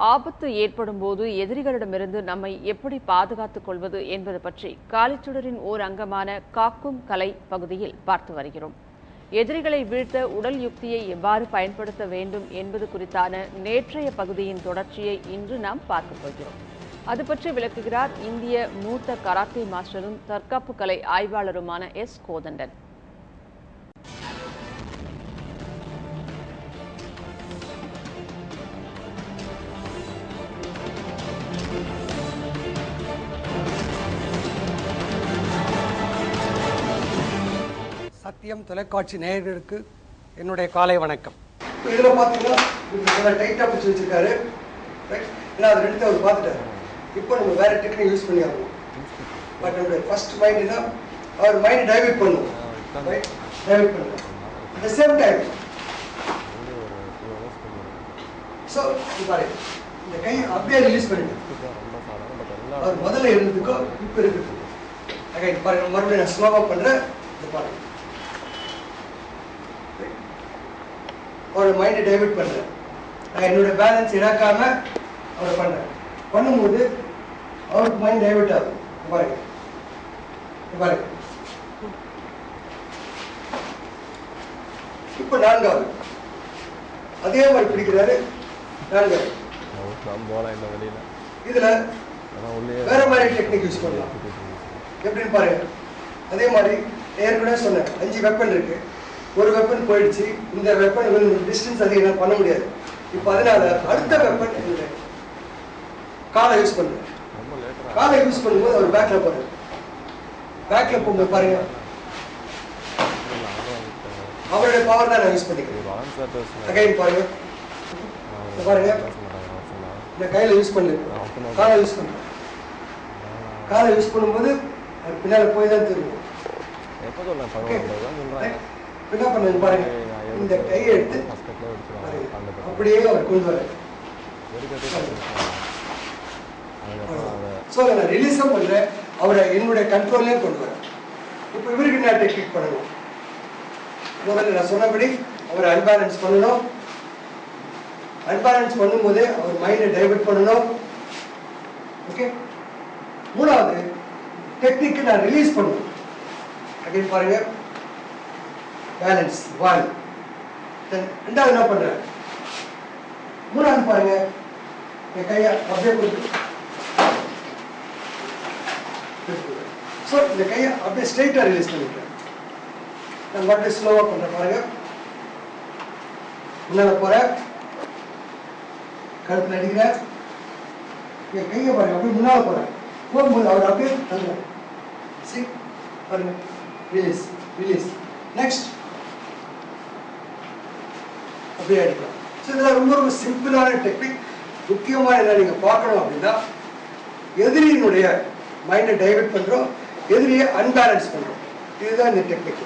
ஆபத்து ஏற்படும் போது எதிரிகளிடமிருந்து நம்மை எப்படி பாதுகாத்துக் கொள்வது என்பது பற்றி காலிச்சுடரின் ஓர் அங்கமான காக்கும் கலை பகுதியில் பார்த்து வருகிறோம். எதிரிகளை வீழ்த்த உடல் யுக்தியை எவ்வாறு பயன்படுத்த வேண்டும் என்பது குறித்தான நேற்றைய பகுதியின் தொடர்ச்சியை இன்று நாம் பார்க்கப் போகிறோம். அது பற்றி விளக்குகிறார் இந்திய மூத்த கராத்தே மாஸ்டரும் தற்காப்பு கலை ஆய்வாளருமான எஸ். கோதண்டன். சத்தியம் தொலைக்காட்சி நேயர்களுக்கு என்னுடைய காலை வணக்கம். இதில் பார்த்தீங்கன்னா டைட்டாக பிடிச்சி வச்சிருக்காரு. ரைட் ஏன்னா அது ரெண்டு அவர் பார்த்துட்டாரு. இப்போ நம்ம வேற டெக்னிக் யூஸ் பண்ணி ஆகணும். பட் நம்மளுடைய ஃபர்ஸ்ட் மைண்ட் தான் அவர் மைண்ட் டைவர்ட் பண்ணும். டைவர்ட் பண்ணும். At the same time so பாரு. இந்த கை அப்படியே ரிலீஸ் பண்ணிட்டு அவர் முதல்ல இருந்ததுக்கோ இப்போ இருக்குது அகைன் பாருங்க மறுபடியும் நான் ஸ்லோவாக பண்ணுறேன் இது பாருங்க. அவரோட மைண்டை டைவர்ட் பண்ணுறேன் நான் என்னோட பேலன்ஸ் இழக்காம அவரை பண்ணுறேன் பண்ணும்போது அவருக்கு மைண்ட் டைவர்ட் ஆகும். இங்க பாருங்க. பாருங்க. இப்போ நான்காவது. அதே மாதிரி பிடிக்கிறாரு நான்காவது. நான் போகலாம் இந்த வெளியில இதுல ஆனால் உள்ளே வேற மாதிரி டெக்னிக் யூஸ் பண்ணலாம். எப்படின்னு பாருங்க. அதே மாதிரி ஏற்கனவே சொன்னேன். அஞ்சு வெப்பன் இருக்கு. ஒரு வெப்பன் போயிடுச்சு. இந்த வெப்பன் டிஸ்டன்ஸ் அதிகம் பண்ண முடியாது. இப்போ அதனால அடுத்த வெப்பன் என்னுடைய காலை யூஸ் பண்ணுறேன் காலை யூஸ் பண்ணும்போது அவர் பேக்ல போறாரு. பேக்ல போகும்போது பாருங்க. அவருடைய பவர் தான் நான் யூஸ் பண்ணிக்கிறேன். அகைன் பாருங்க. பாருங்க. இந்த கையில யூஸ் பண்ணு. காலை யூஸ் பண்ணு. காலை யூஸ் பண்ணும்போது பின்னால போய் தான் தெரியும் எப்போ சொல்ல என்ன பண்ணுங்க பாருங்க. இந்த கையை எடுத்து அப்படியே அவர் கொண்டு வர ஸோ நான் ரிலீஸும் பண்றேன் அவரை என்னுடைய கண்ட்ரோல்லையும் கொண்டு வரேன் இப்போ இவருக்கு நான் டெக்னிக் பண்ணணும்? முதல்ல நான் சொன்னபடி அவரை அன்பேலன்ஸ் பண்ணணும். அன்பேலன்ஸ் பண்ணும்போதே அவர் மைண்டை டைவர்ட் பண்ணணும். ஓகே மூணாவது டெக்னிக்கு நான் ரிலீஸ் பண்ணணும். அகைன் பாருங்க. பேலன்ஸ் ஒன் ரெண்டாவது என்ன பண்றேன் மூணாவது பாருங்க. என் கையை அப்படியே கொடுத்து. ஸோ இந்த கையை அப்படியே ஸ்ட்ரைட்டாக ரிலீஸ் பண்ணிக்கிறேன் நான் மட்டும் ஸ்லோவாக பண்ணுறேன் பாருங்க. முன்னால் போகிறேன் கழுத்தில் அடிக்கிறேன் என் கையை பாருங்க அப்படியே முன்னால் போகிறேன் போகும்போது அவர் அப்படியே தள்ளுறேன் சரி பாருங்க. ரிலீஸ் ரிலீஸ் நெக்ஸ்ட் அப்படியே அடிக்கலாம். ஸோ இதில் ரொம்ப ரொம்ப சிம்பிளான டெக்னிக் முக்கியமாக என்ன நீங்கள் பார்க்கணும் அப்படின்னா எதிரியினுடைய மைண்டை டைவெர்ட் பண்ணுறோம் எதிரியை அன்பேலன்ஸ் பண்ணுறோம் இதுதான் இந்த டெக்னிக்